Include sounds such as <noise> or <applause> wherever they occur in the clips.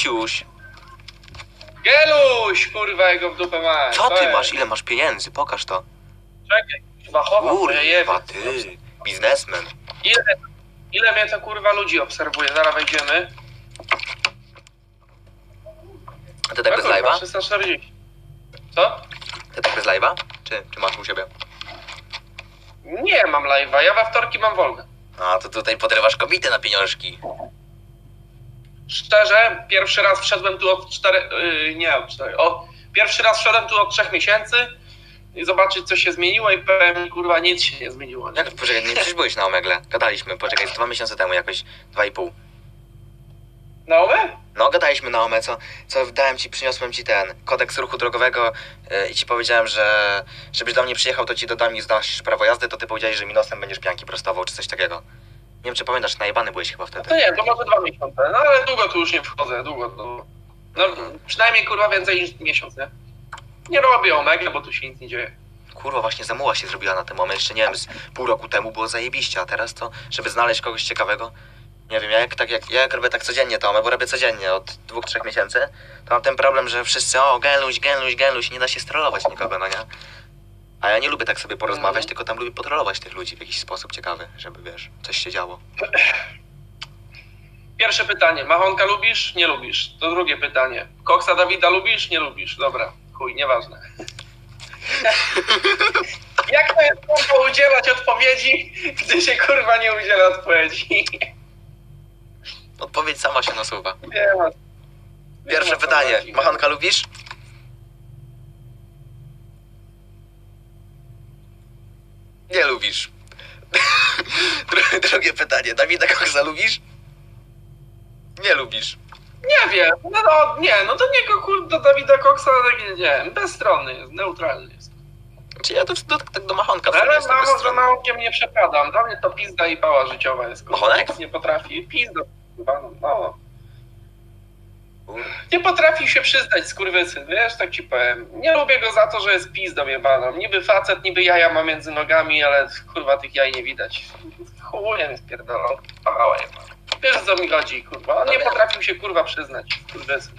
Gabciuś, Geluś, kurwa, jego w dupę ma. co ty masz? Ile masz pieniędzy? Pokaż to. Czekaj, chowam jeby. Kurwa, ty, biznesmen. Ile, ile mnie to kurwa ludzi obserwuje? Zaraz wejdziemy. A ty tak bez kurwa, live'a? 340. Co? Ty tak bez live'a? Czy, czy masz u siebie? Nie mam live'a, ja we wtorki mam wolne. A, to tutaj podrywasz kobiety na pieniążki. Szczerze, pierwszy raz wszedłem tu od cztery, yy, nie od o, pierwszy raz wszedłem tu od trzech miesięcy i zobaczyć co się zmieniło i powiem, kurwa, nic się nie zmieniło. Nie? Jak, poczekaj, nie przecież byłeś na Omegle. Gadaliśmy, poczekaj, dwa miesiące temu jakoś, dwa i pół. Na owe? No, gadaliśmy na Ome, co, co dałem ci, przyniosłem ci ten kodeks ruchu drogowego yy, i ci powiedziałem, że żebyś do mnie przyjechał, to ci dodam i zdasz prawo jazdy, to ty powiedziałeś, że mi nosem będziesz pianki prostował, czy coś takiego. Nie wiem, czy pamiętasz, najebany byłeś chyba To wtedy. nie, to może dwa miesiące, no ale długo tu już nie wchodzę, długo to, no przynajmniej kurwa więcej niż miesiąc, nie? Nie robię omega, bo tu się nic nie dzieje. Kurwa, właśnie zamuła się zrobiła na tym moment, jeszcze nie wiem, z pół roku temu było zajebiście, a teraz to, żeby znaleźć kogoś ciekawego, nie wiem, ja jak, tak, jak, ja jak robię tak codziennie to bo robię codziennie od dwóch, trzech miesięcy, to mam ten problem, że wszyscy, o, geluś, geluś, geluś, nie da się strollować nikogo, no nie? A ja nie lubię tak sobie porozmawiać, Mhm. tylko tam lubię potrolować tych ludzi w jakiś sposób ciekawy, żeby, wiesz, coś się działo. Pierwsze pytanie, Machonka lubisz? Nie lubisz. To drugie pytanie, Koksa Dawida lubisz? Nie lubisz. Dobra, chuj, nieważne. <laughs> Jak to jest kurwa udzielać odpowiedzi, gdy się kurwa nie udziela odpowiedzi? Odpowiedź sama się nasuwa. Nie ma. Pierwsze pytanie, chodzi. Machonka lubisz? Nie lubisz. <laughs> Dru- Drugie pytanie, Dawida Koksa lubisz? Nie lubisz. Nie wiem, no, no nie, no do niego kurde, do Dawida Koksa, tak nie, nie, bezstronny jest, neutralny jest. Czy ja to, tak do Machonka w sumie Ale jestem mamo, że bezstronny. naukiem nie przepadam, dla mnie to pizda i pała życiowa jest. Nic nie potrafi, pizda, no, no. Nie potrafi się przyznać, skurwysyn, wiesz, tak ci powiem. Nie lubię go za to, że jest pizdą jebaną. Niby facet, niby jaja ma między nogami, ale kurwa tych jaj nie widać. Chujem jest pierdolą, pała jebana. Wiesz co mi chodzi, kurwa. On nie potrafił się kurwa przyznać, skurwysyn.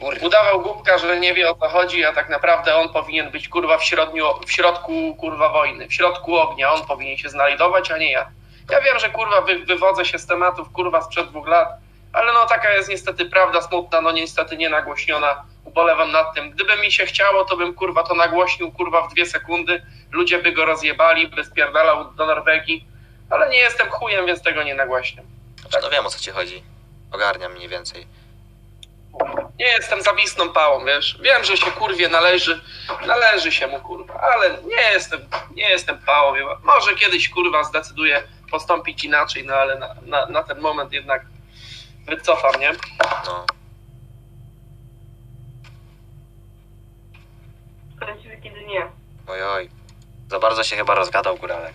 Kurde. Udawał głupka, że nie wie o co chodzi, a tak naprawdę on powinien być kurwa w, środniu, w środku kurwa wojny, w środku ognia. On powinien się znajdować, a nie ja. Ja wiem, że kurwa wy, wywodzę się z tematów kurwa sprzed dwóch lat, ale no taka jest niestety prawda smutna, no niestety nie nagłośniona. Ubolewam nad tym. Gdyby mi się chciało, to bym kurwa to nagłośnił kurwa w dwie sekundy. Ludzie by go rozjebali, by spierdalał do Norwegii, ale nie jestem chujem, więc tego nie nagłaśniam. Znaczy, no wiem o co ci chodzi. Ogarniam mniej więcej. Nie jestem zawisną pałą, wiesz. Wiem, że się kurwie należy, należy się mu kurwa, ale nie jestem, nie jestem pałą. Może kiedyś kurwa zdecyduję postąpić inaczej, no ale na, na, na ten moment jednak wycofam, nie? No. Kiedy nie. Ojoj. Za bardzo się chyba rozgadał góralek.